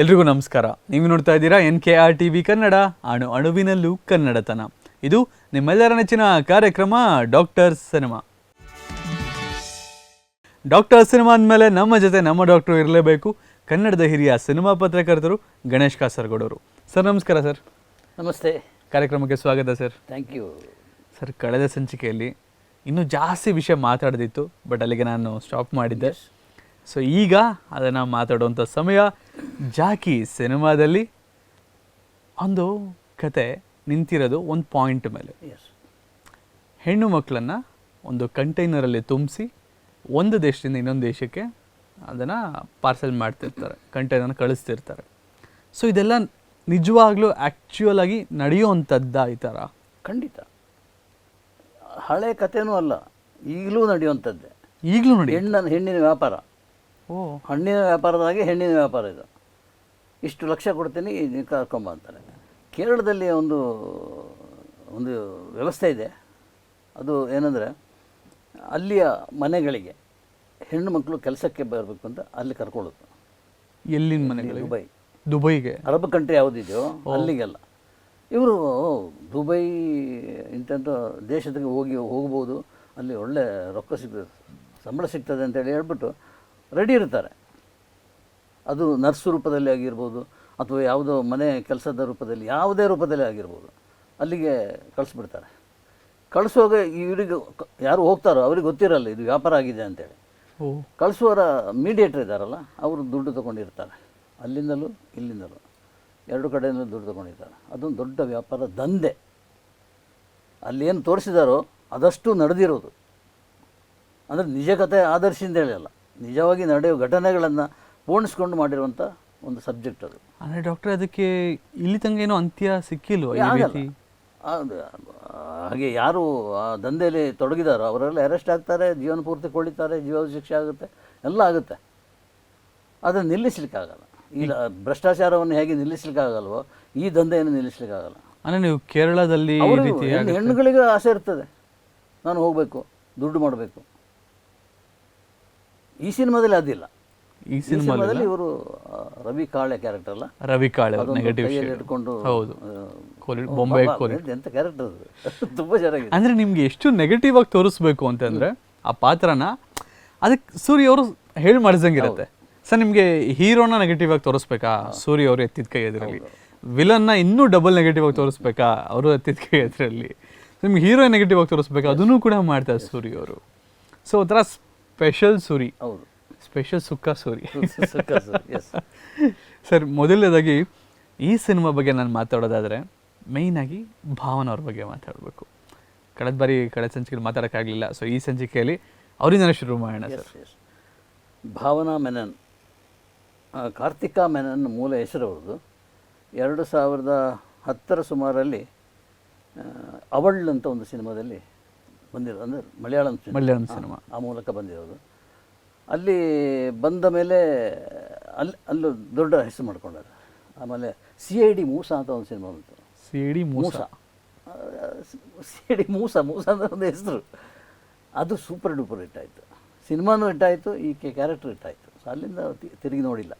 ಎಲ್ರಿಗೂ ನಮಸ್ಕಾರ. ನೀವು ನೋಡ್ತಾ ಇದ್ದೀರಾ N K R T V Kannada ಅಣು ಅಣುವಿನಲ್ಲೂ ಕನ್ನಡತನ. ಇದು ನಿಮ್ಮೆಲ್ಲರ ನೆಚ್ಚಿನ ಕಾರ್ಯಕ್ರಮ ಡಾಕ್ಟರ್ ಸಿನಿಮಾ. ಡಾಕ್ಟರ್ ಸಿನಿಮಾ ಅಂದಮೇಲೆ ನಮ್ಮ ಜೊತೆ ನಮ್ಮ ಡಾಕ್ಟರ್ ಇರಲೇಬೇಕು. ಕನ್ನಡದ ಹಿರಿಯ ಸಿನಿಮಾ ಪತ್ರಕರ್ತರು ಗಣೇಶ್ ಕಾಸರಗೌಡರು ಸರ್ ನಮಸ್ಕಾರ ಸರ್. ನಮಸ್ತೆ. ಕಾರ್ಯಕ್ರಮಕ್ಕೆ ಸ್ವಾಗತ ಸರ್. Thank you. ಸರ್ ಕಳೆದ ಸಂಚಿಕೆಯಲ್ಲಿ ಇನ್ನೂ ಜಾಸ್ತಿ ವಿಷಯ ಮಾತಾಡದಿತ್ತು ಬಟ್ ಅಲ್ಲಿಗೆ ನಾನು ಸ್ಟಾಪ್ ಮಾಡಿದ್ದೆ. ಸೊ ಈಗ ಅದನ್ನು ಮಾತಾಡುವಂಥ ಸಮಯ. ಜಾಕಿ ಸಿನಿಮಾದಲ್ಲಿ ಒಂದು ಕತೆ ನಿಂತಿರೋದು ಒಂದು ಪಾಯಿಂಟ್ ಮೇಲೆ. ಹೆಣ್ಣು ಮಕ್ಕಳನ್ನು ಒಂದು ಕಂಟೈನರಲ್ಲಿ ತುಂಬಿಸಿ ಒಂದು ದೇಶದಿಂದ ಇನ್ನೊಂದು ದೇಶಕ್ಕೆ ಅದನ್ನು ಪಾರ್ಸೆಲ್ ಮಾಡ್ತಿರ್ತಾರೆ ಕಂಟೈನರ್ ಕಳಿಸ್ತಿರ್ತಾರೆ. ಸೊ ಇದೆಲ್ಲ ನಿಜವಾಗ್ಲೂ ಆ್ಯಕ್ಚುಯಲ್ ಆಗಿ ನಡೆಯುವಂಥದ್ದ ಈ ಥರ ಖಂಡಿತ. ಹಳೆ ಕಥೆನೂ ಅಲ್ಲ ಈಗಲೂ ನಡೆಯುವಂಥದ್ದೇ. ಈಗಲೂ ನೋಡಿ ಹೆಣ್ಣನ್ನು ಹೆಣ್ಣಿನ ವ್ಯಾಪಾರ. ಓ. ಹಣ್ಣಿನ ವ್ಯಾಪಾರದಾಗೆ ಹೆಣ್ಣಿನ ವ್ಯಾಪಾರ ಇದು. ಇಷ್ಟು ಲಕ್ಷ ಕೊಡ್ತೀನಿ ಕರ್ಕೊಂಬ ಅಂತಾರೆ. ಕೇರಳದಲ್ಲಿ ಒಂದು ಒಂದು ವ್ಯವಸ್ಥೆ ಇದೆ. ಅದು ಏನಂದರೆ ಅಲ್ಲಿಯ ಮನೆಗಳಿಗೆ ಹೆಣ್ಣು ಮಕ್ಕಳು ಕೆಲಸಕ್ಕೆ ಬರಬೇಕು ಅಂತ ಅಲ್ಲಿ ಕರ್ಕೊಳ್ಳೋದು ಎಲ್ಲಿನ ಮನೆಗಳಿಗೆ? ದುಬೈ. ದುಬೈಗೆ? ಅರಬ್ ಕಂಟ್ರಿ ಯಾವುದಿದೆಯೋ ಅಲ್ಲಿಗೆಲ್ಲ. ಇವರು ದುಬೈ ಇಂಥ ದೇಶಕ್ಕೆ ಹೋಗಿ ಹೋಗ್ಬೋದು. ಅಲ್ಲಿ ಒಳ್ಳೆ ರೊಕ್ಕ ಸಿಗ್ತದೆ ಸಂಬಳ ಸಿಗ್ತದೆ ಅಂತೇಳಿ ಹೇಳ್ಬಿಟ್ಟು ರೆಡಿ ಇರ್ತಾರೆ. ಅದು ನರ್ಸ್ ರೂಪದಲ್ಲಿ ಆಗಿರ್ಬೋದು ಅಥವಾ ಯಾವುದೋ ಮನೆ ಕೆಲಸದ ರೂಪದಲ್ಲಿ ಯಾವುದೇ ರೂಪದಲ್ಲಿ ಆಗಿರ್ಬೋದು ಅಲ್ಲಿಗೆ ಕಳಿಸ್ಬಿಡ್ತಾರೆ. ಕಳಿಸುವಾಗ ಇವರಿಗೆ ಯಾರು ಹೋಗ್ತಾರೋ ಅವ್ರಿಗೆ ಗೊತ್ತಿರಲ್ಲ ಇದು ವ್ಯಾಪಾರ ಆಗಿದೆ ಅಂತೇಳಿ. ಕಳಿಸುವವರ ಮೀಡಿಯೇಟರ್ ಇದ್ದಾರಲ್ಲ ಅವರು ದುಡ್ಡು ತೊಗೊಂಡಿರ್ತಾರೆ. ಅಲ್ಲಿಂದಲೂ ಇಲ್ಲಿಂದಲೂ ಎರಡು ಕಡೆಯಿಂದ ದುಡ್ಡು ತಗೊಂಡಿರ್ತಾರೆ. ಅದೊಂದು ದೊಡ್ಡ ವ್ಯಾಪಾರ ದಂಧೆ. ಅಲ್ಲಿ ಏನು ತೋರಿಸಿದಾರೋ ಅದಷ್ಟು ನಡೆದಿರೋದು. ಅಂದರೆ ನಿಜ ಕತೆ ಆಧರಿಸಿಂದ ಹೇಳಿಲ್ಲ. ನಿಜವಾಗಿ ನಡೆಯುವ ಘಟನೆಗಳನ್ನು ಪೂರ್ಣಿಸ್ಕೊಂಡು ಮಾಡಿರುವಂಥ ಒಂದು ಸಬ್ಜೆಕ್ಟ್ ಅದು. ಅಂದರೆ ಡಾಕ್ಟರ್ ಅದಕ್ಕೆ ಇಲ್ಲಿ ತನಕ ಏನೋ ಅಂತ್ಯ ಸಿಕ್ಕಿಲ್ವ ರೀತಿ? ಹಾಗೆ ಯಾರು ಆ ದಂಧೆಯಲ್ಲಿ ತೊಡಗಿದಾರೋ ಅವರೆಲ್ಲ ಅರೆಸ್ಟ್ ಆಗ್ತಾರೆ ಜೀವನ ಪೂರ್ತಿ ಕೊಳಿತಾರೆ ಜೀವ ಶಿಕ್ಷೆ ಆಗುತ್ತೆ ಎಲ್ಲ ಆಗುತ್ತೆ. ಅದನ್ನು ನಿಲ್ಲಿಸ್ಲಿಕ್ಕಾಗಲ್ಲ. ಈ ಭ್ರಷ್ಟಾಚಾರವನ್ನು ಹೇಗೆ ನಿಲ್ಲಿಸ್ಲಿಕ್ಕಾಗಲ್ವೋ ಈ ದಂಧೆಯನ್ನು ನಿಲ್ಲಿಸ್ಲಿಕ್ಕಾಗಲ್ಲ. ಅಂದರೆ ನೀವು ಕೇರಳದಲ್ಲಿ ಹೆಣ್ಣುಗಳಿಗೆ ಆಸೆ ಇರ್ತದೆ. ನಾನು ಹೋಗಬೇಕು ದುಡ್ಡು ಮಾಡಬೇಕು. ಈ ಸಿನಿಮಾದಲ್ಲಿ ಅದಿಲ್ಲ. ಈ ಸಿನಿಮಾದಲ್ಲಿ ಇವರು ರವಿ ಕಾಳೆ ಕ್ಯಾರೆಕ್ಟರ್ ಅಲ್ಲ? ರವಿ ಕಾಳೆ ನೆಗೆಟಿವ್ ಇಟ್ಕೊಂಡು ಹೌದು. ಬೊಂಬೆ ಕೋಲಿ ಎಂತ ಕ್ಯಾರೆಕ್ಟರ್ ತುಂಬಾ ತುಂಬ ಚೆನ್ನಾಗಿದೆ. ಅಂದ್ರೆ ನಿಮ್ಗೆ ಎಷ್ಟು ನೆಗೆಟಿವ್ ಆಗಿ ತೋರಿಸ್ಬೇಕು ಅಂತಂದ್ರೆ ಆ ಪಾತ್ರನ ಅದಕ್ಕೆ ಸೂರ್ಯ ಅವರು ಹೇಳಿ ಮಾಡಿಸಂಗಿರುತ್ತೆ ಸರ್ ನಿಮಗೆ ಹೀರೋನ ನೆಗೆಟಿವ್ ಆಗಿ ತೋರಿಸ್ಬೇಕಾ? ಸೂರ್ಯ ಅವರು ಎತ್ತಿದ ಕೈ ಎದುರಲ್ಲಿ. ವಿಲನ್ನ ಇನ್ನೂ ಡಬಲ್ ನೆಗೆಟಿವ್ ಆಗಿ ತೋರಿಸ್ಬೇಕಾ? ಅವರು ಎತ್ತಿದ ಕೈ ಎದುರಲ್ಲಿ. ನಿಮ್ಗೆ ಹೀರೋ ನೆಗೆಟಿವ್ ಆಗಿ ತೋರಿಸ್ಬೇಕಾ? ಅದನ್ನು ಕೂಡ ಮಾಡ್ತಾರೆ ಸೂರ್ಯ ಅವರು. ಸೊ ಒಂಥರ ಸ್ಪೆಷಲ್ ಸೂರಿ ಹೌದು. Special Sukka Suri. Yes sir ಮೊದಲನೇದಾಗಿ ಈ ಸಿನಿಮಾ ಬಗ್ಗೆ ನಾನು ಮಾತಾಡೋದಾದರೆ ಮೇಯ್ನಾಗಿ ಭಾವನ ಅವ್ರ ಬಗ್ಗೆ ಮಾತಾಡಬೇಕು. ಕಳೆದ ಬಾರಿ ಕಳೆದ ಸಂಚಿಕೆಯಲ್ಲಿ ಮಾತಾಡೋಕ್ಕಾಗಲಿಲ್ಲ. ಸೊ ಈ ಸಂಚಿಕೆಯಲ್ಲಿ ಅವರಿಂದ ಶುರು ಮಾಡೋಣ ಸರ್ ಭಾವನಾ ಮೆನನ್ ಕಾರ್ತಿಕಾ ಮೆನನ್ ಮೂಲ ಹೆಸರು ಅವ್ರದ್ದು. ಎರಡು ಸಾವಿರದ ಹತ್ತರ ಸುಮಾರಲ್ಲಿ ಅವಳ್ ಅಂತ ಒಂದು ಸಿನಿಮಾದಲ್ಲಿ ಬಂದಿರೋದು ಅಂದರೆ ಮಲಯಾಳಂ ಸಿನಿಮಾ. ಮಲಯಾಳಂ ಸಿನಿಮಾ. ಆ ಮೂಲಕ ಬಂದಿರೋದು. ಅಲ್ಲಿ ಬಂದ ಮೇಲೆ ಅಲ್ಲಿ ಅಲ್ಲೂ ದೊಡ್ಡ ಹೆಸರು ಮಾಡ್ಕೊಂಡಾರೆ. ಆಮೇಲೆ ಸಿ ಐ ಡಿ ಮೂಸ ಅಂತ ಒಂದು ಸಿನಿಮಾ ಬಂತು. C D Moosa? C I D Moosa Moosa ಅಂತ ಒಂದು ಹೆಸರು. ಅದು ಸೂಪರ್ ಡೂಪರ್ ಹಿಟ್ ಆಯಿತು. ಸಿನಿಮಾನೂ ಹಿಟ್ಟಾಯಿತು ಕೆ ಕ್ಯಾರೆಕ್ಟರ್ ಹಿಟ್ಟಾಯಿತು ಸೊ ಅಲ್ಲಿಂದ ತಿರುಗಿ ನೋಡಿಲ್ಲ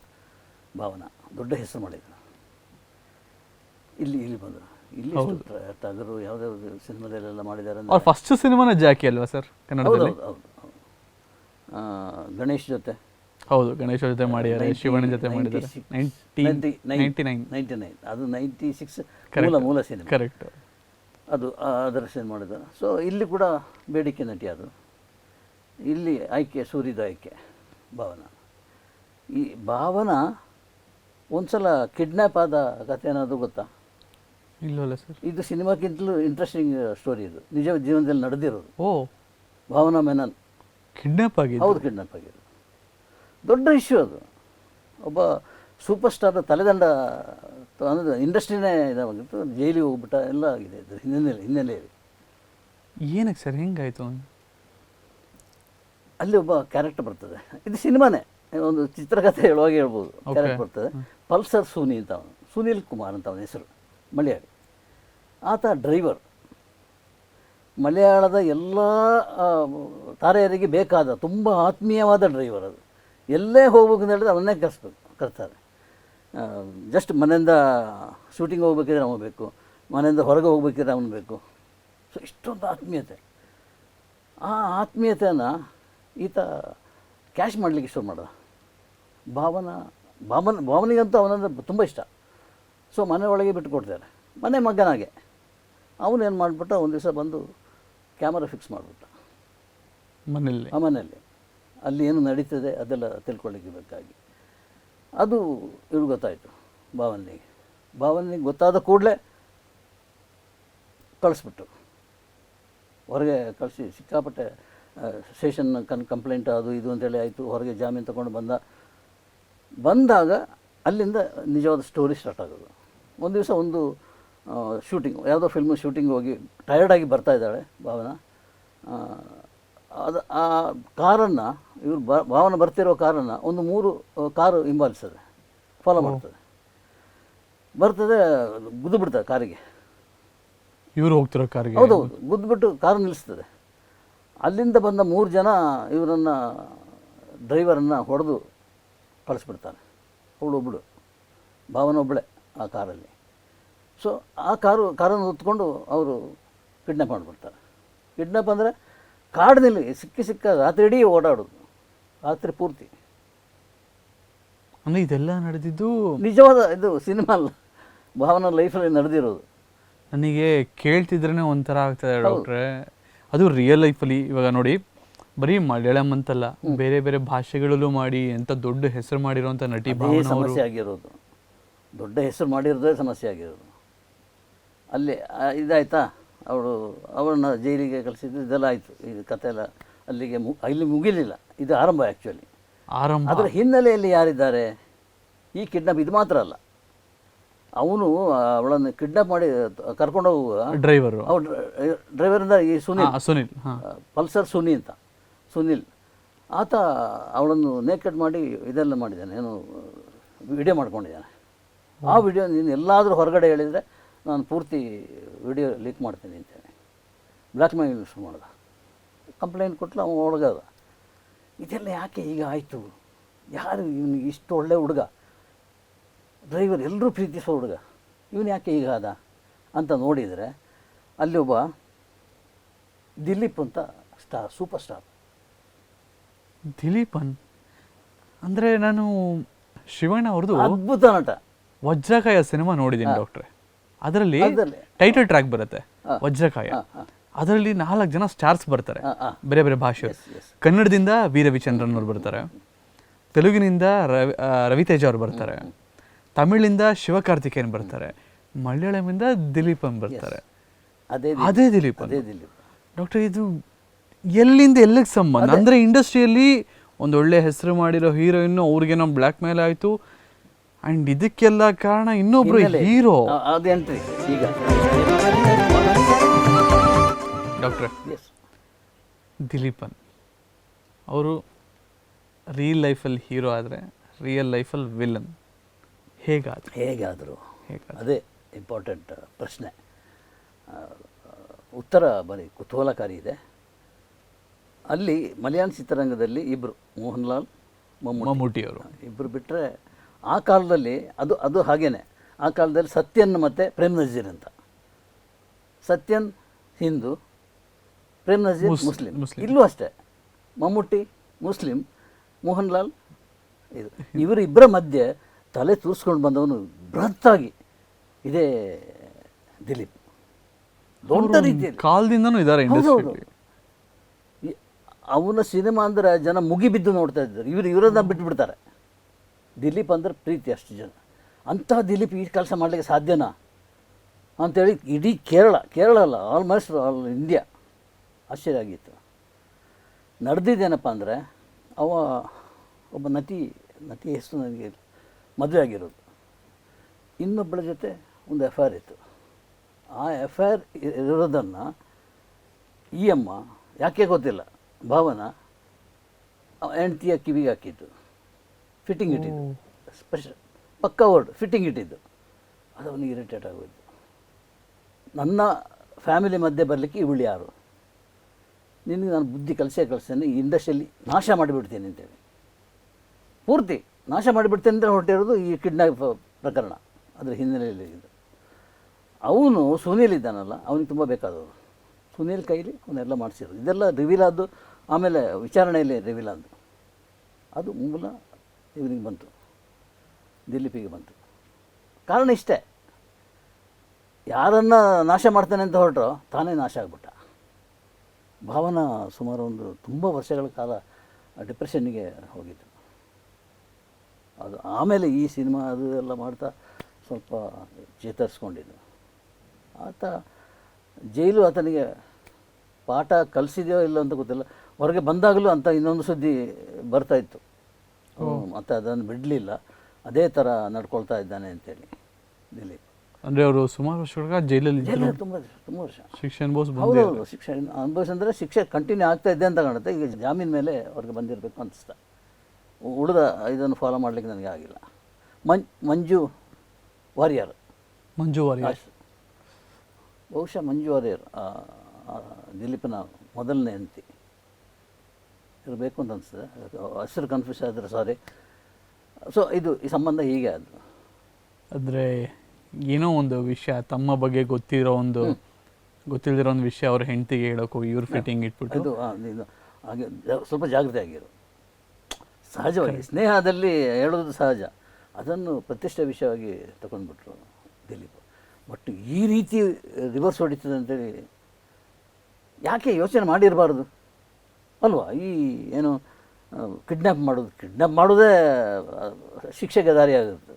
ಭಾವನಾ. ದೊಡ್ಡ ಹೆಸರು ಮಾಡಿದ್ರು. ಇಲ್ಲಿ ಇಲ್ಲಿ ಬಂದರು. ಇಲ್ಲಿ ಟಗರು ಯಾವುದ್ಯಾವುದು ಸಿನಿಮಾದಲ್ಲೆಲ್ಲ ಮಾಡಿದ್ದಾರೆ ಅವ್ರ ಫಸ್ಟ್ ಸಿನಿಮಾನ ಜಾಕಿ ಅಲ್ವಾ ಸರ್? ಕನ್ನಡದಲ್ಲಿ? ಗಣೇಶ್ ಜೊತೆ. ಹೌದು ಗಣೇಶ ಜೊತೆ ಮಾಡಿದ್ದಾರೆ ಶಿವಣ್ಣ ಜೊತೆ ಮಾಡಿದ್ದಾರೆ. Ninety nine. Ninety nine. ಅದು ನೈಂಟಿ ಸಿಕ್ಸ್ ಮೂಲ ಮೂಲ ಸಿನಿಮಾ. ಕರೆಕ್ಟ್ ಅದು ಸಿನಿಮಾ ಮಾಡಿದ್ದಾರೆ. ಸೊ ಇಲ್ಲಿ ಕೂಡ ಬೇಡಿಕೆ ನಟಿ ಅದು. ಇಲ್ಲಿ ಆಯ್ಕೆ ಸೂರ್ಯದ ಆಯ್ಕೆ ಭಾವನ. ಈ ಭಾವನ ಒಂದ್ಸಲ ಕಿಡ್ನ್ಯಾಪ್ ಆದ ಕಥೆ ಏನಾದರೂ ಗೊತ್ತಾ? ಇಲ್ಲವಲ್ಲ ಸರ್? ಇದು ಸಿನಿಮಾಕ್ಕಿಂತಲೂ ಇಂಟ್ರೆಸ್ಟಿಂಗ್ ಸ್ಟೋರಿ ಇದು. ನಿಜ ಜೀವನದಲ್ಲಿ ನಡೆದಿರೋದು. ಓ. ಭಾವನಾ ಮೆನನ್. ಕಿಡ್ನಾಪ್ ಆಗಿದೆ ಹೌದು ಕಿಡ್ನಾಪ್ ಆಗಿರೋದು ದೊಡ್ಡ ಇಶ್ಯೂ ಅದು. ಒಬ್ಬ ಸೂಪರ್ ಸ್ಟಾರ್ ತಲೆದಂಡ ಅಂದ್ರೆ ಇಂಡಸ್ಟ್ರಿನೇ ಇದಾಗಿತ್ತು. ಜೈಲಿಗೆ ಹೋಗ್ಬಿಟ್ಟ ಎಲ್ಲ ಆಗಿದೆ ಇದು ಹಿನ್ನೆಲೆ ಹಿನ್ನೆಲೆಯಲ್ಲಿ. ಏನಕ್ಕೆ ಸರ್? ಹೆಂಗಾಯ್ತು ಅಲ್ಲಿ ಒಬ್ಬ ಕ್ಯಾರೆಕ್ಟರ್ ಬರ್ತದೆ. ಇದು ಸಿನಿಮಾನೇ. ಒಂದು ಚಿತ್ರಕಥೆ ಹೇಳುವಾಗ ಹೇಳ್ಬೋದು. ಕ್ಯಾರೆಕ್ಟರ್ ಬರ್ತದೆ. ಪಲ್ಸರ್ ಸೂನಿ ಅಂತ ಅವನು. ಸುನೀಲ್ ಕುಮಾರ್ ಅಂತ ಅವನ ಹೆಸರು. ಮಲಯಾಳಿ. ಆತ ಡ್ರೈವರ್. ಮಲಯಾಳದ ಎಲ್ಲ ತಾರೆಯರಿಗೆ ಬೇಕಾದ ತುಂಬ ಆತ್ಮೀಯವಾದ ಡ್ರೈವರ್ ಅದು. ಎಲ್ಲೇ ಹೋಗ್ಬೇಕು ಅಂತ ಹೇಳಿದ್ರೆ ಅವನ್ನೇ ಕರೆಸ್ಬೇಕು ಕರ್ತಾರೆ. ಜಸ್ಟ್ ಮನೆಯಿಂದ ಶೂಟಿಂಗ್ ಹೋಗ್ಬೇಕಿದ್ರೆ ಅವನು ಬೇಕು. ಮನೆಯಿಂದ ಹೊರಗೆ ಹೋಗ್ಬೇಕಿದ್ರೆ ಅವನು ಬೇಕು. ಸೊ ಇಷ್ಟೊಂದು ಆತ್ಮೀಯತೆ. ಆ ಆತ್ಮೀಯತೆಯನ್ನು ಈತ ಕ್ಯಾಶ್ ಮಾಡಲಿಕ್ಕೆ ಶುರು ಮಾಡ್ದ. ಭಾವನ ಭಾವನ, ಭಾವನೆಗಂತೂ ಅವನಂದ್ರೆ ತುಂಬ ಇಷ್ಟ. ಸೊ ಮನೆ ಒಳಗೆ ಬಿಟ್ಟು ಕೊಡ್ತಾರೆ ಮನೆ ಮಗನಾಗೆ ಅವನೇನು ಮಾಡಿಬಿಟ್ಟ ಒಂದು ದಿವಸ ಬಂದು ಕ್ಯಾಮರಾ ಫಿಕ್ಸ್ ಮಾಡಿಬಿಟ್ಟ. ಮನೆಯಲ್ಲಿ. ಆ ಮನೆಯಲ್ಲಿ. ಅಲ್ಲಿ ಏನು ನಡೀತದೆ ಅದೆಲ್ಲ ತಿಳ್ಕೊಳ್ಳಿಕ್ಕೆ ಬೇಕಾಗಿ. ಅದು ಇವ್ರಿಗೆ ಗೊತ್ತಾಯಿತು ಭಾವನಿಗೆ ಭಾವನಿಗೆ ಗೊತ್ತಾದ ಕೂಡಲೇ ಕಳಿಸ್ಬಿಟ್ಟು ಹೊರಗೆ ಕಳಿಸಿ ಸಿಕ್ಕಾಪಟ್ಟೆ ಸ್ಟೇಷನ್ ಕನ್ ಕಂಪ್ಲೇಂಟ್ ಅದು ಇದು ಅಂತೇಳಿ ಆಯಿತು ಹೊರಗೆ ಜಾಮೀನು ತಗೊಂಡು ಬಂದ. ಬಂದಾಗ ಅಲ್ಲಿಂದ ನಿಜವಾದ ಸ್ಟೋರಿ ಸ್ಟಾರ್ಟ್ ಆಗೋದು. ಒಂದು ದಿವಸ ಒಂದು ಶೂಟಿಂಗ್ ಯಾವುದೋ ಫಿಲ್ಮ್ ಶೂಟಿಂಗ್ ಹೋಗಿ ಟಯರ್ಡಾಗಿ ಬರ್ತಾ ಇದ್ದಾಳೆ ಭಾವನ. ಅದು ಆ ಕಾರನ್ನು ಇವ್ರು ಬ ಭಾವನ ಬರ್ತಿರೋ ಕಾರನ್ನು ಒಂದು ಮೂರು ಕಾರು ಹಿಂಬಾಲಿಸ್ತದೆ ಫಾಲೋ ಮಾಡ್ತದೆ. ಬರ್ತದೆ ಗುದ್ದು ಬಿಡ್ತದೆ ಕಾರಿಗೆ. ಇವರು ಹೋಗ್ತಿರೋ ಹೌದು ಹೌದು ಗುದ್ದುಬಿಟ್ಟು ಕಾರು ನಿಲ್ಲಿಸ್ತದೆ ಅಲ್ಲಿಂದ ಬಂದ ಮೂರು ಜನ ಇವರನ್ನು ಡ್ರೈವರನ್ನು ಹೊಡೆದು ಕಳಿಸ್ಬಿಡ್ತಾರೆ ಅವಳು ಒಬ್ಬಳು ಭಾವನ ಒಬ್ಬಳೆ ಆ ಕಾರಲ್ಲಿ. ಸೊ ಆ ಕಾರು ಕಾರನ್ನು ಹೊತ್ಕೊಂಡು ಅವರು ಕಿಡ್ನಾಪ್ ಮಾಡಿಬಿಡ್ತಾರೆ. ಕಿಡ್ನಾಪ್ ಅಂದರೆ ಕಾಡಿನಲ್ಲಿ ಸಿಕ್ಕಿ ಸಿಕ್ಕ ರಾತ್ರಿ ಇಡೀ ಓಡಾಡೋದು. ರಾತ್ರಿ ಪೂರ್ತಿ. ಅಂದರೆ ಇದೆಲ್ಲ ನಡೆದಿದ್ದು ನಿಜವಾದ ಇದು ಸಿನಿಮಾ ಅಲ್ಲ. ಭಾವನ ಲೈಫಲ್ಲಿ ನಡೆದಿರೋದು. ನನಗೆ ಕೇಳ್ತಿದ್ರೇ ಒಂಥರ ಆಗ್ತದೆ ಡಾಕ್ಟ್ರೆ. ಅದು ರಿಯಲ್ ಲೈಫಲ್ಲಿ ಇವಾಗ ನೋಡಿ ಬರೀ ಮಲಯಾಳಂ ಅಂತಲ್ಲ ಬೇರೆ ಬೇರೆ ಭಾಷೆಗಳಲ್ಲೂ ಮಾಡಿ ಎಂಥ ದೊಡ್ಡ ಹೆಸರು ಮಾಡಿರೋಂಥ ನಟಿ ಭಾವನ ಸಮಸ್ಯೆ ಆಗಿರೋದು. ದೊಡ್ಡ ಹೆಸರು ಮಾಡಿರೋದೇ ಸಮಸ್ಯೆ ಆಗಿರೋದು. ಅಲ್ಲಿ ಇದಾಯ್ತಾ? ಅವಳು ಅವಳನ್ನ ಜೈಲಿಗೆ ಕಳಿಸಿದ್ದು ಇದೆಲ್ಲ ಆಯಿತು. ಇದು ಕತೆ ಎಲ್ಲ ಅಲ್ಲಿಗೆ ಮು ಇಲ್ಲಿ ಮುಗಿಲಿಲ್ಲ. ಇದು ಆರಂಭ ಆ್ಯಕ್ಚುಲಿ ಆರಂಭ. ಅದರ ಹಿನ್ನೆಲೆಯಲ್ಲಿ ಯಾರಿದ್ದಾರೆ? ಈ ಕಿಡ್ನಾಪ್ ಇದು ಮಾತ್ರ ಅಲ್ಲ. ಅವನು ಅವಳನ್ನು ಕಿಡ್ನಾಪ್ ಮಾಡಿ ಕರ್ಕೊಂಡು ಹೋಗುವ. ಡ್ರೈವರ್ ಅವ್ರು ಡ್ರೈವರಿಂದ ಈ ಸುನೀಲ್. ಸುನಿಲ್ ಪಲ್ಸರ್ ಸುನಿ ಅಂತ. ಸುನಿಲ್. ಆತ ಅವಳನ್ನು ನೇಕಟ್ ಮಾಡಿ ಇದೆಲ್ಲ ಮಾಡಿದ್ದಾನೆ. ಏನು ವಿಡಿಯೋ ಮಾಡ್ಕೊಂಡಿದ್ದಾನೆ. ಆ ವಿಡಿಯೋ ನೀನು ಎಲ್ಲಾದರೂ ಹೊರಗಡೆ ಹೇಳಿದರೆ ನಾನು ಪೂರ್ತಿ ವಿಡಿಯೋ ಲೀಕ್ ಮಾಡ್ತೀನಿ ಅಂತೇಳಿ. ಬ್ಲ್ಯಾಕ್ ಮೇಲ್ ಶುರು ಮಾಡ್ದ. ಕಂಪ್ಲೇಂಟ್ ಕೊಟ್ಟಲು ಅವನು ಒಳಗದ. ಇದೆಲ್ಲ ಯಾಕೆ ಈಗ ಆಯಿತು? ಯಾರು ಇವನಿಗೆ ಇಷ್ಟು ಒಳ್ಳೆ ಹುಡುಗ? ಡ್ರೈವರ್ ಎಲ್ಲರೂ ಪ್ರೀತಿಸೋ ಹುಡುಗ. ಇವನು ಯಾಕೆ ಈಗ ಆದ? ಅಂತ ನೋಡಿದರೆ ಅಲ್ಲಿ ಒಬ್ಬ ದಿಲೀಪ್ ಅಂತ ಸ್ಟಾರ್ ಸೂಪರ್ ಸ್ಟಾರ್ ದಿಲೀಪನ್? ಅಂದರೆ ನಾನು ಶಿವಣ್ಣ ಅವ್ರದ್ದು ಅದ್ಭುತ ನಟ. ವಜ್ರಕಾಯ ಸಿನಿಮಾ ನೋಡಿದ್ದೀನಿ ಡಾಕ್ಟ್ರೆ. ಅದರಲ್ಲಿ. ಟೈಟಲ್ ಟ್ರ್ಯಾಕ್ ಬರುತ್ತೆ. ವಜ್ರಕಾಯ. ಅದರಲ್ಲಿ ನಾಲ್ಕು ಜನ ಸ್ಟಾರ್ಸ್ ಬರ್ತಾರೆ. ಬೇರೆ ಬೇರೆ ಭಾಷೆ ಕನ್ನಡದಿಂದ ವೀರ ವಿಚಂದ್ರನ್ ಅವ್ರು ಬರ್ತಾರೆ ತೆಲುಗಿನಿಂದ ರವಿ ರವಿತೇಜ ಅವ್ರು ಬರ್ತಾರೆ ತಮಿಳಿಂದ ಶಿವಕಾರ್ತಿಕೇಯನ್ ಬರ್ತಾರೆ ಮಲಯಾಳಮಿಂದ ದಿಲೀಪನ್ ಬರ್ತಾರೆ. ಅದೇ ದಿಲೀಪ್. ಡಾಕ್ಟರ್ ಇದು ಎಲ್ಲಿಂದ ಎಲ್ಲಿಗೆ ಸಂಬಂಧ? ಅಂದ್ರೆ ಇಂಡಸ್ಟ್ರಿಯಲ್ಲಿ ಒಂದು ಒಳ್ಳೆ ಹೆಸರು ಮಾಡಿರೋ ಹೀರೋಯಿನ್ ಅವ್ರಿಗೇನೋ ಬ್ಲ್ಯಾಕ್ ಮೇಲ್ ಆಯ್ತು ಅಂಡ್ ಇದಕ್ಕೆಲ್ಲ ಕಾರಣ ಇನ್ನೊಬ್ರು. ಹೀರೋ. ಆ- ಅದು ಎಂಟ್ರಿ ಈಗ. ಡಾಕ್ಟ್ರೆ ಎಸ್ ದಿಲೀಪನ್. ಅವರು ರಿಯಲ್ ಲೈಫಲ್ಲಿ ಹೀರೋ ಆದರೆ ರಿಯಲ್ ಲೈಫಲ್ಲಿ ವಿಲನ್ ಹೇಗಾದ್ರು? ಹೇಗಾದರು? ಅದೇ ಇಂಪಾರ್ಟೆಂಟ್ ಪ್ರಶ್ನೆ. ಉತ್ತರ ಬರೀ ಕುತೂಹಲಕಾರಿ ಇದೆ. ಅಲ್ಲಿ ಮಲಯಾಳ ಚಿತ್ರರಂಗದಲ್ಲಿ ಇಬ್ಬರು ಮೋಹನ್ ಲಾಲ್ ಮಮ್ಮೂಟಿ. ಮಮ್ಮೂಟಿ ಅವರು ಇಬ್ಬರು ಬಿಟ್ಟರೆ ಆ ಕಾಲದಲ್ಲಿ ಅದು ಅದು ಹಾಗೇನೆ. ಆ ಕಾಲದಲ್ಲಿ ಸತ್ಯನ್ ಮತ್ತು ಪ್ರೇಮ್ ನಜೀರ್ ಅಂತ. ಸತ್ಯನ್ ಹಿಂದೂ ಪ್ರೇಮ್ ನಜೀರ್ ಮುಸ್- ಮುಸ್ಲಿಂ. ಇಲ್ಲೂ ಅಷ್ಟೇ. ಮಮ್ಮೂಟಿ ಮುಸ್ಲಿಂ ಮೋಹನ್ ಲಾಲ್ ಇದು ಇವರಿಬ್ಬರ ಮಧ್ಯೆ ತಲೆ ತೂರಿಸ್ಕೊಂಡು ಬಂದವನು ಬೃಹತ್ತಾಗಿ. ಇದೇ ದಿಲೀಪ್. ದೊಡ್ಡ ರೀತಿಯಲ್ಲಿ. ಕಾಲದಿಂದನೂ ಇದ್ದಾರೆ ಅವನ ಸಿನಿಮಾ ಅಂದರೆ ಜನ ಮುಗಿಬಿದ್ದು ನೋಡ್ತಾ ಇದ್ದಾರೆ. ಇವರು ಇವರನ್ನ ಬಿಟ್ಬಿಡ್ತಾರೆ. ದಿಲೀಪ್ ಅಂದ್ರೆ ಪ್ರೀತಿ ಅಷ್ಟು ಜನ. ಅಂತಹ ದಿಲೀಪ್ ಈ ಕೆಲಸ ಮಾಡಲಿಕ್ಕೆ ಸಾಧ್ಯನಾ? ಅಂತೇಳಿ ಇಡೀ ಕೇರಳ ಕೇರಳ ಅಲ್ಲ ಆಲ್ಮೋಸ್ಟ್ ಆಲ್ ಇಂಡಿಯಾ ಆಶ್ಚರ್ಯ ಆಗಿತ್ತು. ನಡೆದಿದ್ದೇನಪ್ಪ ಅಂದರೆ, ಅವ ಒಬ್ಬ ನಟಿ ನಟಿ ಹೆಸರು ನನಗೆ ಮದುವೆ ಆಗಿರೋದು. ಇನ್ನೊಬ್ಬಳ ಜೊತೆ ಒಂದು ಎಫ್ ಐ ಆರ್ ಇತ್ತು. ಆ ಎಫ್ ಐ ಆರ್ ಇರೋದನ್ನು ಈ ಅಮ್ಮ, ಯಾಕೆ ಗೊತ್ತಿಲ್ಲ, ಭಾವನ ಹೆಂಡ್ತಿಯ ಕಿವಿಗೆ ಹಾಕಿದ್ದು. ಫಿಟ್ಟಿಂಗ್ ಇಟ್ಟಿದ್ದು ಸ್ಪೆಷಲ್ ಪಕ್ಕ ವರ್ಡ್ ಫಿಟ್ಟಿಂಗ್ ಇಟ್ಟಿದ್ದು ಅದು ಅವನಿಗೆ ಇರಿಟೇಟ್ ಆಗೋಯ್ತು. ನನ್ನ ಫ್ಯಾಮಿಲಿ ಮಧ್ಯೆ ಬರಲಿಕ್ಕೆ ಇವಳು ಯಾರು? ನಿನಗೆ ನಾನು ಬುದ್ಧಿ ಕಲಿಸೇ ಕಲಿಸ್ತೇನೆ ಈ ಇಂಡಸ್ಟ್ರಿಯಲ್ಲಿ ನಾಶ ಮಾಡಿಬಿಡ್ತೇನೆ ಅಂತೇಳಿ. ಪೂರ್ತಿ ನಾಶ ಮಾಡಿಬಿಡ್ತೇನೆ ಅಂತ ಹೊರಟಿರೋದು ಈ ಕಿಡ್ನಾಪ್ ಪ್ರಕರಣ ಅದರ ಹಿನ್ನೆಲೆಯಲ್ಲಿ ಇದು. ಅವನು ಸುನೀಲ್ ಇದ್ದಾನಲ್ಲ ಅವನಿಗೆ ತುಂಬ ಬೇಕಾದವರು ಸುನೀಲ್ ಕೈಲಿ ಅವನ್ನೆಲ್ಲ ಮಾಡಿಸಿರೋದು. ಇದೆಲ್ಲ ರಿವೀಲ್ ಆದ್ದು ಆಮೇಲೆ ವಿಚಾರಣೆಯಲ್ಲಿ ರಿವೀಲ್ ಆದ್ದು. ಅದು ಮೂಲ ಇವನಿಗೆ ಬಂತು. ದಿಲೀಪಿಗೆ ಬಂತು. ಕಾರಣ ಇಷ್ಟೇ. ಯಾರನ್ನು ನಾಶ ಮಾಡ್ತಾನೆ ಅಂತ ಹೊರಟ್ರು ತಾನೇ ನಾಶ ಆಗ್ಬಿಟ್ಟ. ಭಾವನ ಸುಮಾರು ಒಂದು ತುಂಬ ವರ್ಷಗಳ ಕಾಲ ಡಿಪ್ರೆಷನ್ನಿಗೆ ಹೋಗಿದ್ದು. ಅದು ಆಮೇಲೆ ಈ ಸಿನಿಮಾ ಅದು ಎಲ್ಲ ಮಾಡ್ತಾ ಸ್ವಲ್ಪ ಚೇತರಿಸ್ಕೊಂಡಿದ್ದು. ಆತ ಜೈಲು ಆತನಿಗೆ ಪಾಠ ಕಲಿಸಿದೆಯೋ ಇಲ್ಲ ಅಂತ ಗೊತ್ತಿಲ್ಲ. ಹೊರಗೆ ಬಂದಾಗಲೂ ಅಂತ ಇನ್ನೊಂದು ಸುದ್ದಿ ಬರ್ತಾ ಇತ್ತು. ಮತ್ತು ಅದನ್ನು ಬಿಡಲಿಲ್ಲ. ಅದೇ ಥರ ನಡ್ಕೊಳ್ತಾ ಇದ್ದಾನೆ ಅಂತೇಳಿ ದಿಲೀಪ್. ಅಂದ್ರೆ ಅವರು ಸುಮಾರು ವರ್ಷಗಳ ಜೈಲಲ್ಲಿ ಜೈಲಲ್ಲಿ ತುಂಬ ತುಂಬ ವರ್ಷ. ಶಿಕ್ಷೆ ಅನುಭವಿಸ್ ಹೌದು ಶಿಕ್ಷೆ ಅನುಭವಿಸ್ ಅನುಭವಿಸಂದ್ರೆ ಶಿಕ್ಷೆ ಕಂಟಿನ್ಯೂ ಆಗ್ತಾ ಇದೆ ಅಂತ ಕಾಣುತ್ತೆ. ಈಗ ಜಾಮೀನು ಮೇಲೆ ಅವ್ರಿಗೆ ಬಂದಿರಬೇಕು ಅನಿಸ್ತಾ ಉಳಿದ ಇದನ್ನು ಫಾಲೋ ಮಾಡಲಿಕ್ಕೆ ನನಗೆ ಆಗಿಲ್ಲ. ಮಂಜ್ ಮಂಜು ವಾರಿಯರ್. ಮಂಜು ವಾರಿಯರ್. ಬಹುಶಃ ಮಂಜು ವಾರಿಯರ್ ದಿಲೀಪನ ಮೊದಲನೇ ಹೆಂಡತಿ. ಇರಬೇಕು ಅಂತ ಅನಿಸ್ತದೆ ಹೆಸರು ಕನ್ಫ್ಯೂಸ್ ಆದರೆ ಸಾರಿ ಸೊ ಇದು ಈ ಸಂಬಂಧ ಹೀಗೆ ಅದು. ಅಂದ್ರೆ ಏನೋ ಒಂದು ವಿಷಯ ತಮ್ಮ ಬಗ್ಗೆ ಗೊತ್ತಿರೋ ಒಂದು ಗೊತ್ತಿಲ್ಲದಿರೋ ಒಂದು ವಿಷಯ ಅವ್ರ ಹೆಂಡತಿಗೆ ಹೇಳೋಕು ಇವ್ರ ಫಿಟ್ಟಿಂಗ್ ಇಟ್ಬಿಟ್ಟು. ಇದು ಆ, ಇದು ಹಾಗೆ ಜಾ- ಸ್ವಲ್ಪ ಜಾಗ್ರತೆ ಆಗಿರು. ಸಹಜವಾಗಿ ಸ್ನೇಹದಲ್ಲಿ ಹೇಳೋದು ಸಹಜ. ಅದನ್ನು ಪ್ರತಿಷ್ಠೆ ವಿಷಯವಾಗಿ ತಗೊಂಡ್ಬಿಟ್ರು ದಿಲೀಪ್. ಬಟ್ ಈ ರೀತಿ ರಿವರ್ಸ್ ಹೊಡಿತದೆ ಅಂತೇಳಿ ಯಾಕೆ ಯೋಚನೆ ಮಾಡಿರಬಾರ್ದು? ಅಲ್ವಾ? ಈ ಏನು ಕಿಡ್ನ್ಯಾಪ್ ಮಾಡೋದು ಕಿಡ್ನ್ಯಾಪ್ ಮಾಡೋದೇ ಶಿಕ್ಷೆಗೆ ದಾರಿ ಆಗುತ್ತೆ.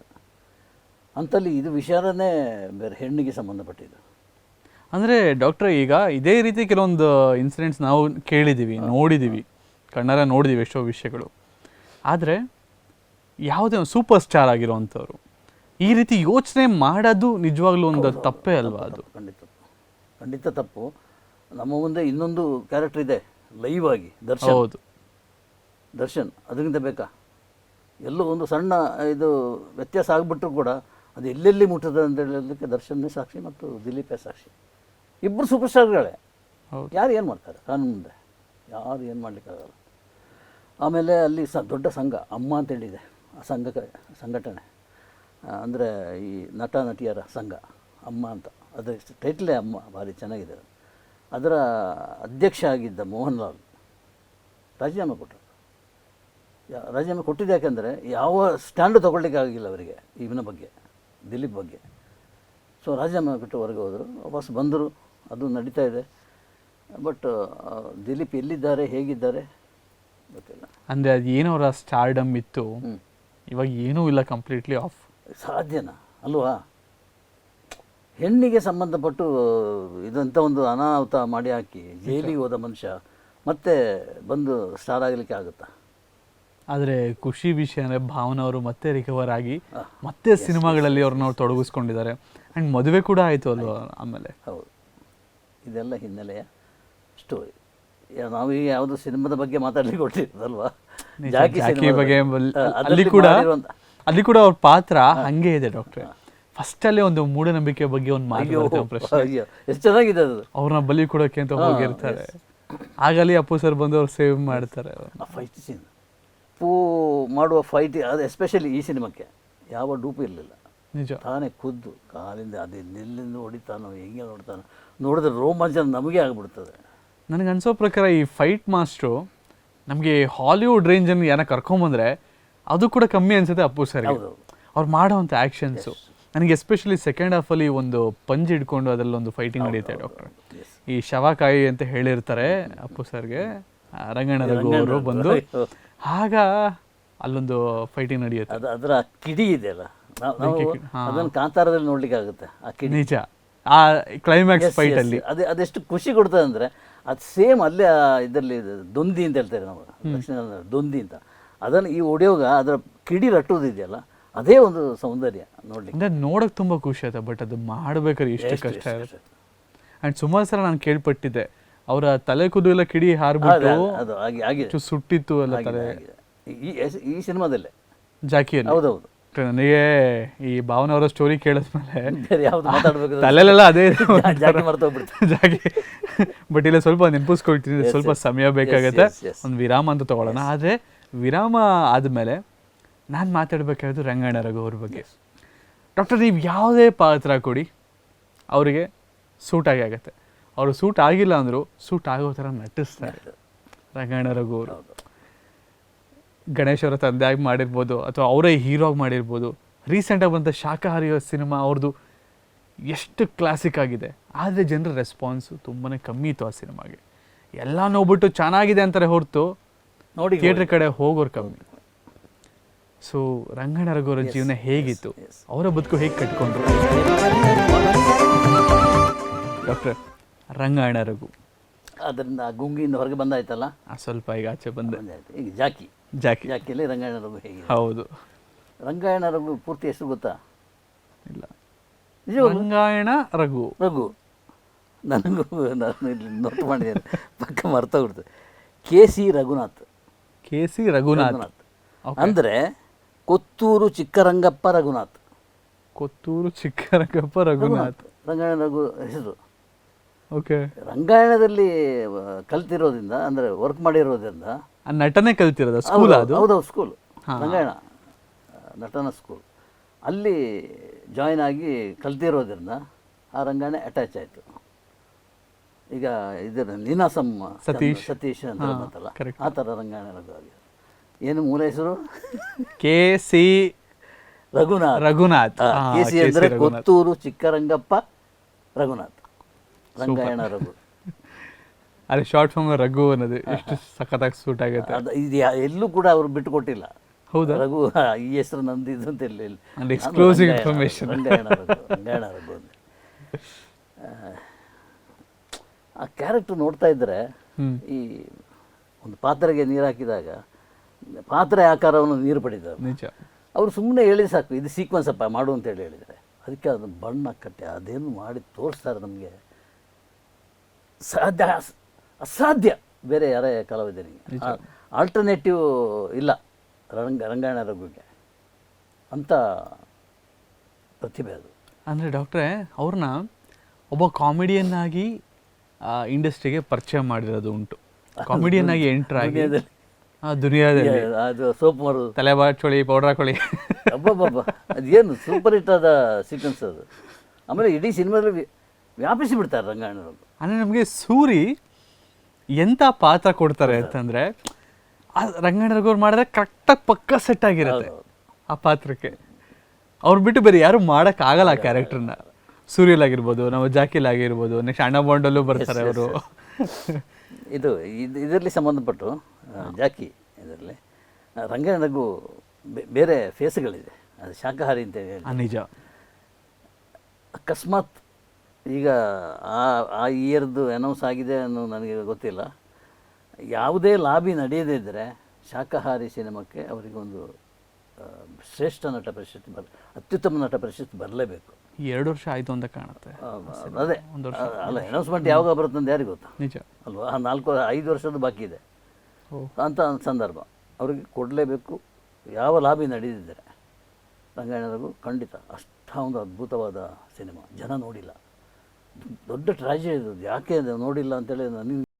ಅಂತಲ್ಲಿ ಇದು ವಿಚಾರನೇ ಬೇರೆ ಹೆಣ್ಣಿಗೆ ಸಂಬಂಧಪಟ್ಟಿದ್ದು. ಅಂದರೆ ಡಾಕ್ಟರ್ ಈಗ ಇದೇ ರೀತಿ ಕೆಲವೊಂದು ಇನ್ಸಿಡೆಂಟ್ಸ್ ನಾವು ಕೇಳಿದ್ದೀವಿ ನೋಡಿದ್ದೀವಿ ಕಣ್ಣಾರ ನೋಡಿದ್ದೀವಿ ಎಷ್ಟೋ ವಿಷಯಗಳು. ಆದರೆ ಯಾವುದೇ ಒಂದು ಸೂಪರ್ ಸ್ಟಾರ್ ಆಗಿರುವಂಥವ್ರು ಈ ರೀತಿ ಯೋಚನೆ ಮಾಡೋದು ನಿಜವಾಗ್ಲೂ ಒಂದು ತಪ್ಪೇ ಅಲ್ವಾ ಅದು? ಖಂಡಿತ ತಪ್ಪು. ಖಂಡಿತ ತಪ್ಪು. ನಮ್ಮ ಮುಂದೆ ಇನ್ನೊಂದು ಕ್ಯಾರೆಕ್ಟರ್ ಇದೆ. ಲೈವ್ ಆಗಿ ದರ್ಶನ್. ಹೌದು. ದರ್ಶನ್ ಅದಕ್ಕಿಂತ ಬೇಕಾ? ಎಲ್ಲೋ ಒಂದು ಸಣ್ಣ ಇದು ವ್ಯತ್ಯಾಸ ಆಗಿಬಿಟ್ರು ಕೂಡ ಅದು ಎಲ್ಲೆಲ್ಲಿ ಮುಟ್ಟದ ಅಂತ ಹೇಳೋದಕ್ಕೆ ದರ್ಶನ್ನೇ ಸಾಕ್ಷಿ ಮತ್ತು ದಿಲೀಪೇ ಸಾಕ್ಷಿ. ಇಬ್ಬರು ಸೂಪರ್ ಸ್ಟಾರ್ಗಳೇ ಯಾರು ಏನು ಮಾಡ್ತಾರೆ? ಕಾನೂನು ಮುಂದೆ. ಯಾರು ಏನು ಮಾಡಲಿಕ್ಕಾಗಲ್ಲ ಆಮೇಲೆ ಅಲ್ಲಿ ಸ ದೊಡ್ಡ ಸಂಘ ಅಮ್ಮ ಅಂತೇಳಿದೆ ಆ ಸಂಘಕ್ಕೆ ಸಂಘಟನೆ. ಅಂದರೆ ಈ ನಟ ನಟಿಯರ ಸಂಘ ಅಮ್ಮ ಅಂತ. ಅದರ ಟೈಟ್ಲೇ ಅಮ್ಮ ಭಾರಿ ಚೆನ್ನಾಗಿದೆ ಅದು. ಅದರ ಅಧ್ಯಕ್ಷ ಆಗಿದ್ದ ಮೋಹನ್ ಲಾಲ್ ರಾಜೀನಾಮೆ ಕೊಟ್ಟರು. ಯಾ- ರಾಜೀನಾಮೆ ಕೊಟ್ಟಿದ್ದು ಯಾಕೆಂದರೆ ಯಾವ ಸ್ಟ್ಯಾಂಡ್ ತೊಗೊಳ್ಲಿಕ್ಕೆ ಆಗಿಲ್ಲ ಅವರಿಗೆ ಇವನ ಬಗ್ಗೆ ದಿಲೀಪ್ ಬಗ್ಗೆ. ಸೊ ರಾಜೀನಾಮೆ ಕೊಟ್ಟು ಹೊರಗೆ ಹೋದರು ವಾಪಸ್ ಬಂದರು ಅದು ನಡೀತಾ ಇದೆ. ಬಟ್ ದಿಲೀಪ್ ಎಲ್ಲಿದ್ದಾರೆ ಹೇಗಿದ್ದಾರೆ ಗೊತ್ತಿಲ್ಲ. ಅಂದರೆ ಅದು ಏನೋ ಅವರ ಸ್ಟಾರ್ಡಮ್ ಇತ್ತು ಇವಾಗ ಏನೂ ಇಲ್ಲ ಕಂಪ್ಲೀಟ್ಲಿ ಆಫ್ ಸಾಧ್ಯನಾ? ಅಲ್ವಾ? ಹೆಣ್ಣಿಗೆ ಸಂಬಂಧಪಟ್ಟು ಇದಂಥ ಒಂದು ಅನಾಹುತ ಮಾಡಿ ಹಾಕಿ ಜೈಲಿಗೆ ಹೋದ ಮನುಷ್ಯ ಮತ್ತೆ ಬಂದು ಸ್ಟಾರ್ ಆಗಲಿಕ್ಕೆ ಆಗುತ್ತಾ? ಆದರೆ ಖುಷಿ ವಿಷಯ ಅಂದರೆ ಭಾವನ ಅವರು ಮತ್ತೆ ರಿಕವರ್ ಆಗಿ ಮತ್ತೆ ಸಿನಿಮಾಗಳಲ್ಲಿ ಅವ್ರನ್ನ ಅವ್ರು ತೊಡಗಿಸ್ಕೊಂಡಿದ್ದಾರೆ. ಆ್ಯಂಡ್ ಮದುವೆ ಕೂಡ ಆಯಿತು ಅಲ್ವಾ ಆಮೇಲೆ? ಹೌದು. ಇದೆಲ್ಲ ಹಿನ್ನೆಲೆಯ ಸ್ಟೋರಿ ನಾವೀಗ ಯಾವುದು ಸಿನಿಮಾದ ಬಗ್ಗೆ ಮಾತಾಡಲಿ ಕೊಡ್ತಿರೋದಲ್ವಾ ನಿಜ, ಜಾಕಿ ಬಗ್ಗೆ ಅಲ್ಲಿ ಕೂಡ ಅಲ್ಲಿ ಕೂಡ ಅವ್ರ ಪಾತ್ರ ಹಂಗೆ ಇದೆ ಡಾಕ್ಟ್ರೆ ಫಸ್ಟ್ ಅಲ್ಲೇ ಒಂದು ಮೂಢನಂಬಿಕೆ ಬಗ್ಗೆ ಒಂದು ಮಾತು ಪ್ರಶ್ನೆ. ಅಯ್ಯೋ ಎಷ್ಟು ಚೆನ್ನಾಗಿದೆ ಅದು. ಅವ್ರನ್ನ ಬಲಿ ಕೊಡೋಕೆ ಅಂತ ಹೋಗಿರ್ತಾರೆ. ಆಗಲಿ ಅಪ್ಪು ಸರ್ ಬಂದು ಅವ್ರು ಸೇವ್ ಮಾಡ್ತಾರೆ. ಫೈಟ್ ಸೀನ್ ಅಪ್ಪು ಮಾಡುವ ಫೈಟ್ ಅದು ಎಸ್ಪೆಷಲಿ ಈ ಸಿನಿಮಾಕ್ಕೆ ಯಾವ ಡೂಪು ಇರಲಿಲ್ಲ. ನಿಜ. ತಾನೇ ಖುದ್ದು ಕಾಲಿಂದ ಅದೇ ನಿಲ್ಲಿಂದ ಹೊಡಿತಾನೋ ಹೆಂಗೆ ನೋಡ್ತಾನೋ. ನೋಡಿದ್ರೆ ರೋಮಾಂಚನ ನಮಗೆ ಆಗಿಬಿಡ್ತದೆ. ನನಗೆ ಅನ್ಸೋ ಪ್ರಕಾರ ಈ ಫೈಟ್ ಮಾಸ್ಟ್ರು ನಮಗೆ ಹಾಲಿವುಡ್ ರೇಂಜನ್ನು ಯಾರ ಕರ್ಕೊಂಬಂದ್ರೆ ಅದು ಕೂಡ ಕಮ್ಮಿ ಅನ್ಸುತ್ತೆ ಅಪ್ಪು ಸರ್ ಅವ್ರು ಮಾಡೋವಂಥ ಆ್ಯಕ್ಷನ್ಸು ನನಗೆ ಎಸ್ಪೆಷಲಿ ಸೆಕೆಂಡ್ ಹಾಫಲ್ಲಿ ಒಂದು ಪಂಜ್ ಹಿಡ್ಕೊಂಡು ಅದರಲ್ಲಿ ಒಂದು ಫೈಟಿಂಗ್ ನಡೆಯುತ್ತೆ ಡಾಕ್ಟರ್ ಈ ಶವಕಾಯಿ ಅಂತ ಹೇಳಿರ್ತಾರೆ ಅಪ್ಪು ಸರ್ಗೆ ಆ, ರಂಗಣ್ಣ ರಘು ಅವರು ಬಂದು. ಆಗ ಅಲ್ಲೊಂದು ಫೈಟಿಂಗ್ ನಡೆಯುತ್ತೆ. ಅದು ಅದರ ಕಿಡಿ ಇದೆ ಅಲ್ಲ? ನಾವು ಬೆಂಕಿ ಕಿಡಿ, ಹಾ. ಅದನ್ನು ಕಾಂತಾರದಲ್ಲಿ ನೋಡ್ಲಿಕ್ಕೆ ಆಗುತ್ತೆ ಆ ಕಿಡಿ. ನಿಜ. ಆ ಕ್ಲೈಮ್ಯಾಕ್ಸ್ ಫೈಟ್ ಅಲ್ಲಿ. ಅದೇ ಅದೆಷ್ಟು ಖುಷಿ ಕೊಡ್ತದೆ ಅಂದ್ರೆ ಅದು ಸೇಮ್ ಅಲ್ಲೇ ಇದರಲ್ಲಿ ದೊಂದಿ ಅಂತ ಹೇಳ್ತಾರೆ ನಾವು ದಕ್ಷಿಣ ದೊಂದಿ ಅಂತ. ಅದನ್ನು ಈ ಒಡೆಯೋಗ ಅದರ ಕಿಡಿ ರಟ್ಟುವುದಿದೆಯಲ್ಲ ಅದೇ ಒಂದು ಸೌಂದರ್ಯ ನೋಡಲಿಕ್ಕೆ. ಅಂದ್ರೆ ನೋಡಕ್ ತುಂಬಾ ಖುಷಿ ಆಯ್ತಾ ಬಟ್ ಅದು ಮಾಡ್ಬೇಕಾದ್ರೆ ಎಷ್ಟು ಕಷ್ಟ ಆಗುತ್ತೆ ಇರುತ್ತೆ. ಅಂಡ್ ಸುಮಾರು ಸಲ ನಾನು ಕೇಳ್ಪಟ್ಟಿದ್ದೆ ಅವರ ತಲೆ ಕುದು ಎಲ್ಲ ಕಿಡಿ ಹಾರ್ಬಿಟ್ಟು ಸುಟ್ಟಿತ್ತು ಎಲ್ಲ ತಲೆ. ಈ ಸಿನಿಮಾದಲ್ಲೇ? ಜಾಕಿಯಲ್ಲಿ? ಹೌದೌದು. ನನಗೆ ಈ ಭಾವನ ಅವರ ಸ್ಟೋರಿ ಕೇಳಿದ್ಮೇಲೆ ತಲೆಲೆಲ್ಲ ಅದೇ ಜಾಕಿ ಬಟ್ ಇಲ್ಲ ಸ್ವಲ್ಪ ನೆನಪಿಸ್ಕೊಳ್ತೀನಿ ಸ್ವಲ್ಪ ಸಮಯ ಬೇಕಾಗತ್ತೆ. ಒಂದು ವಿರಾಮ ಅಂತ ತಗೊಳ್ಳೋಣ. ಆದರೆ ವಿರಾಮ ಆದಮೇಲೆ ನಾನು ಮಾತಾಡಬೇಕಾದ್ರು ರಂಗಣ್ಣ ರಘು ಅವ್ರ ಬಗ್ಗೆ. ಡಾಕ್ಟರ್ ನೀವು ಯಾವುದೇ ಪಾತ್ರ ಕೊಡಿ ಅವರಿಗೆ ಸೂಟ್ ಆಗಿ ಆಗುತ್ತೆ. ಅವರು ಸೂಟ್ ಆಗಿಲ್ಲ ಅಂದರೂ ಸೂಟ್ ಆಗೋ ಥರ ನಟಿಸ್ತಾರೆ ರಂಗಣ್ಣ ರಘು ಅವರು ಗಣೇಶ್ ಅವರ ತಂದೆಯಾಗಿ ಮಾಡಿರ್ಬೋದು ಅಥವಾ ಅವರೇ ಹೀರೋ ಆಗಿ ಮಾಡಿರ್ಬೋದು. ರೀಸೆಂಟಾಗಿ ಬಂದ ಶಾಖಾಹಾರಿ ಸಿನಿಮಾ ಅವ್ರದ್ದು ಎಷ್ಟು ಕ್ಲಾಸಿಕ್ ಆಗಿದೆ. ಆದರೆ ಜನರ ರೆಸ್ಪಾನ್ಸು ತುಂಬಾ ಕಮ್ಮಿ ಇತ್ತು ಆ ಸಿನಿಮಾಗೆ. ಎಲ್ಲ ನೋಡ್ಬಿಟ್ಟು ಚೆನ್ನಾಗಿದೆ ಅಂತಾರೆ ಹೊರತು ನೋಡಿ ಥಿಯೇಟ್ರ್ ಕಡೆ ಹೋಗೋರು ಕಮ್ಮಿ. ಸೊ ರಂಗಣ್ಣರಗೋರ ರಘು ಅವರ ಜೀವನ ಹೇಗಿತ್ತು. ಅವರ ಬದುಕು ಹೇಗೆ ಕಟ್ಕೊಂಡ್ರು? ಡಾಕ್ಟರ್ ರಂಗಣ್ಣರಗು ರಘು. ಅದರಿಂದ ಗುಂಗಿಯಿಂದ ಹೊರಗೆ ಬಂದಾಯ್ತಲ್ಲ? ಸ್ವಲ್ಪ ಈಗ ಆಚೆ ಬಂದ. ಬಂದಾಯ್ತು. ಈಗ ಜಾಕಿ. ಜಾಕಿ. ಜಾಕಿಯಲ್ಲಿ ರಂಗಾಯಣ ರಘು ಹೇಗಿದೆ. ಹೌದು. ರಂಗಾಯಣ ರಘು ಪೂರ್ತಿ ಹೆಸರು ಗೊತ್ತಾ? ಇಲ್ಲ. ರಂಗಾಯಣ ರಘು. ರಘು. ನನಗೂ ನಾನು ಇಲ್ಲಿ ನೋಟ್ ಮಾಡಿದ್ದೇನೆ ಪಕ್ಕ ಮರ್ತೋಗ್ಬಿಡ್ತು K C Raghunath. K C Raghunath. ಅಂದರೆ ಕೊತ್ತೂರು ಚಿಕ್ಕರಂಗಪ್ಪ ರಘುನಾಥ್. ಕೊತ್ತೂರು ಚಿಕ್ಕರಂಗಪ್ಪ ರಘುನಾಥ್. ರಂಗಾಯಣ ರಘು ಹೆಸರು. ಓಕೆ. ರಂಗಾಯಣದಲ್ಲಿ ಕಲ್ತಿರೋದ್ರಿಂದ ಅಂದರೆ ವರ್ಕ್ ಮಾಡಿರೋದ್ರಿಂದ ಆ ನಟನೆ ಕಲ್ತಿರೋದ ಸ್ಕೂಲ್ ಅದು? ಹೌದೌದು ಸ್ಕೂಲ್. ರಂಗಾಯಣ ನಟನ ಸ್ಕೂಲ್ ಅಲ್ಲಿ ಜಾಯ್ನ್ ಆಗಿ ಕಲ್ತಿರೋದ್ರಿಂದ ಆ ರಂಗಾಯಣ ಅಟ್ಯಾಚ್ ಆಯಿತು. ಈಗ ಇದರ ನೀನಾಸಮ್ ಸತೀಶ್. ಸತೀಶ್ ಅಂತ ಬಂತಲ್ಲ. ಆ ಥರ ರಂಗಾಯಣ ರಘು ಆಗಿದೆ ಏನು ಮೂಲ ಹೆಸರು? K C Raghunath. Raghunath. K C ಅಂದರೆ. ಕೊತ್ತೂರು ಚಿಕ್ಕರಂಗಪ್ಪ ರಘುನಾಥ್. ರಂಗಾಯಣ ರಘು. ಅದೇ ಶಾರ್ಟ್ ಫಾರ್ಮ್ ರಘು ಅನ್ನೋದು ಎಷ್ಟು ಸಖತ್ತಾಗಿ ಸೂಟ್ ಆಗುತ್ತೆ. ಅದು ಇದು ಯಾ- ಎಲ್ಲೂ ಕೂಡ ಅವರು ಬಿಟ್ಟು ಕೊಟ್ಟಿಲ್ಲ ಹೌದಾ? ರಘು ಈ ಹೆಸರು ನಂದು ಇದು ಅಂತ ಇಲ್ಲ ಇಲ್ಲ And exclusive Rangayana- information. Rangayana Raghu Rangayana Raghu ಅಂತ. ಆ, ಆ ಕ್ಯಾರೆಕ್ಟರ್ ನೋಡ್ತಾ ಇದ್ರೆ ಹ್ಮ್. ಈ ಒಂದು ಪಾತ್ರೆಗೆ ನೀರು ಹಾಕಿದಾಗ ಪಾತ್ರೆ ಆಕಾರವನ್ನು ನೀರು ಪಡೀತಾರೆ ನಿಜ. ಅವರು ಸುಮ್ಮನೆ ಹೇಳಿ ಸಾಕು ಇದು ಸೀಕ್ವೆನ್ಸ್ ಅಪ್ಪ ಮಾಡು ಅಂತೇಳಿ ಹೇಳಿದ್ದಾರೆ. ಅದಕ್ಕೆ ಅದನ್ನು ಬಣ್ಣ ಕಟ್ಟಿ ಅದೇನು ಮಾಡಿ ತೋರಿಸ್ತಾರೆ ನಮಗೆ. ಸಾಧ್ಯ ಅಸ್- ಅಸಾಧ್ಯ. ಬೇರೆ ಯಾರೇ ಕಲಾವಿದರಿಗೆ ಆಲ್ಟರ್ನೇಟಿವ್ ಇಲ್ಲ ರಂಗ ರಂಗಾಯಣ ರಘುಗೆ. ಅಂತ ಪ್ರತಿಭೆ ಅದು. ಅಂದರೆ ಡಾಕ್ಟ್ರೇ ಅವ್ರನ್ನ ಒಬ್ಬ ಕಾಮಿಡಿಯನ್ನಾಗಿ ಇಂಡಸ್ಟ್ರಿಗೆ ಪರಿಚಯ ಮಾಡಿರೋದು ಉಂಟು. ಕಾಮಿಡಿಯನ್ನಾಗಿ ಎಂಟ್ರ್ ಆಗಿ ದುನಿಯಾದಲ್ಲಿ. ಅದು ಸೋಪ್ ಮಾರೋದು. ತಲೆ ಬಾಚೊಳಿ ಪೌಡ್ರ್ ಹಾಕೊಳ್ಳಿ ಅಬ್ಬಬ್ಬಬ್ಬ ಅದೇನು ಸೂಪರ್ ಹಿಟ್ ಆದ ಸೀಕ್ವೆನ್ಸ್ ಅದು. ಆಮೇಲೆ ಇಡೀ ಸಿನಿಮಾದಲ್ಲಿ ವ್ಯ- ವ್ಯಾಪಿಸಿ ಬಿಡ್ತಾರೆ ರಂಗಾಯಣರು. ಅಂದರೆ ನಮಗೆ ಸೂರಿ ಎಂಥ ಪಾತ್ರ ಕೊಡ್ತಾರೆ ಅಂತಂದ್ರೆ ಆ ರಂಗಣ್ಣ ರಘುವ್ರು ಮಾಡಿದ್ರೆ ಕರೆಕ್ಟಾಗಿ ಪಕ್ಕ ಸೆಟ್ ಆಗಿರುತ್ತೆ ಆ ಪಾತ್ರಕ್ಕೆ. ಅವ್ರು ಬಿಟ್ಟು ಬೇರೆ ಯಾರು ಮಾಡೋಕ್ಕಾಗಲ್ಲ ಆ ಕ್ಯಾರೆಕ್ಟರ್ನ ಸೂರ್ಯಲ್ ಆಗಿರ್ಬೋದು ನಾವು ಜಾಕಿಲ್ ಆಗಿರ್ಬೋದು ನೆಕ್ಸ್ಟ್ ಅಣ್ಣ ಬಾಂಡಲ್ಲೂ ಬರ್ತಾರೆ ಅವರು. ಇದು ಇದು ಇದರಲ್ಲಿ ಸಂಬಂಧಪಟ್ಟು ಜಾಕಿ ಇದರಲ್ಲಿ. ರಂಗನಗೂ ರಘು ಬೇರೆ ಫೇಸ್ಗಳಿದೆ. ಅದು ಶಾಖಾಹಾರಿ ಅಂತ ಹೇಳಿ ನಿಜ. ಅಕಸ್ಮಾತ್ ಈಗ ಆ ಆ ಇಯರ್ದು ಅನೌನ್ಸ್ ಆಗಿದೆ ಅನ್ನೋ ನನಗೆ ಗೊತ್ತಿಲ್ಲ. ಯಾವುದೇ ಲಾಬಿ ನಡೆಯದೇ ಇದ್ದರೆ ಶಾಖಾಹಾರಿ ಸಿನಿಮಾಕ್ಕೆ ಅವರಿಗೊಂದು ಶ್ರೇಷ್ಠ ನಟ ಪ್ರಶಸ್ತಿ ಬರ ಅತ್ಯುತ್ತಮ ನಟ ಪ್ರಶಸ್ತಿ ಬರಲೇಬೇಕು. ಎರಡು ವರ್ಷ ಆಯ್ತು ಅಂತ ಕಾಣುತ್ತೆ. ಅದೇ. ಒಂದು ವರ್ಷ. ಅಲ್ಲ ಅನೌನ್ಸ್ಮೆಂಟ್ ಯಾವಾಗ ಬರುತ್ತೆ ಅಂತ ಯಾರಿಗೆ ಗೊತ್ತಾ? ನಿಜ. ಅಲ್ವಾ? ಆ ನಾಲ್ಕು ಐದು ವರ್ಷದ ಬಾಕಿ ಇದೆ. ಅಂತ ಸಂದರ್ಭ. ಅವ್ರಿಗೆ ಕೊಡಲೇಬೇಕು. ಯಾವ ಲಾಬಿ ನಡೆದಿದ್ದರೆ ರಂಗಾಯಣರಿಗೂ ಖಂಡಿತ ಅಷ್ಟ ಒಂದು ಅದ್ಭುತವಾದ ಸಿನಿಮಾ. ಜನ ನೋಡಿಲ್ಲ. ದೊಡ್ಡ ಟ್ರಾಜಿಡಿ ಇದು ಯಾಕೆ ನೋಡಿಲ್ಲ ಅಂತೇಳಿ ನನಗೆ